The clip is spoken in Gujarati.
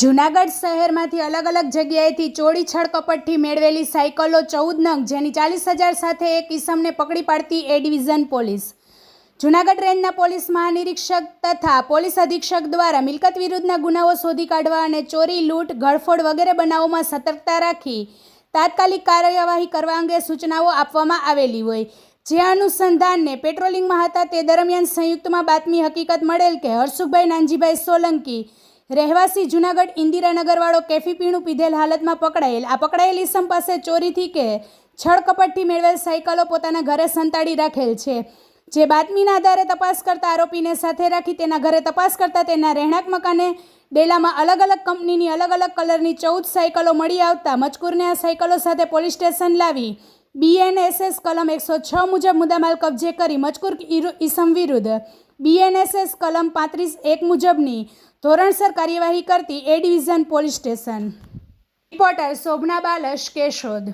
જૂનાગઢ શહેરમાંથી અલગ અલગ જગ્યાએથી ચોરી છળકપટથી મેળવેલી સાયકલો ચૌદ નંગ, જેની ચાલીસ હજાર સાથે એક ઇસમને પકડી પાડતી એ ડિવિઝન પોલીસ. જૂનાગઢ રેન્જના પોલીસ મહાનિરીક્ષક તથા પોલીસ અધિક્ષક દ્વારા મિલકત વિરુદ્ધના ગુનાઓ શોધી કાઢવા અને ચોરી, લૂંટ ગળફોડ વગેરે બનાવોમાં સતર્કતા રાખી તાત્કાલિક કાર્યવાહી કરવા અંગે સૂચનાઓ આપવામાં આવેલી હોય. જે અનુસંધાનને પેટ્રોલિંગમાં હતા તે દરમિયાન સંયુક્તમાં બાતમી હકીકત મળેલ કે હર્ષુભાઈ નાનજીભાઈ સોલંકી રહેવાસી જુનાગઢ ઇન્દિરાનગરવાળો કેફી પીણું પીધેલ હાલતમાં પકડાયેલ. આ પકડાયેલ ઇસમ પાસે ચોરીથી કે છળકપટથી મેળવેલ સાયકલો પોતાના ઘરે સંતાડી રાખેલ છે. જે બાતમીના આધારે તપાસ કરતા આરોપીને સાથે રાખી તેના ઘરે તપાસ કરતા તેના રહેણાંક મકાને ડેલામાં અલગ અલગ કંપનીની અલગ અલગ કલરની ચૌદ સાયકલો મળી આવતા મજકૂરને આ સાયકલો સાથે પોલીસ સ્ટેશન લાવી બીએનએસએસ કલમ એકસો છ મુજબ મુદ્દામાલ કબજે કરી મજકૂર ઈસમ વિરુદ્ધ. બીએનએસએસ કલમ પાંત્રીસ એક મુજબની ધોરણસર કાર્યવાહી કરતી A division police station. Reporter Shobhana બાલશ Keshod.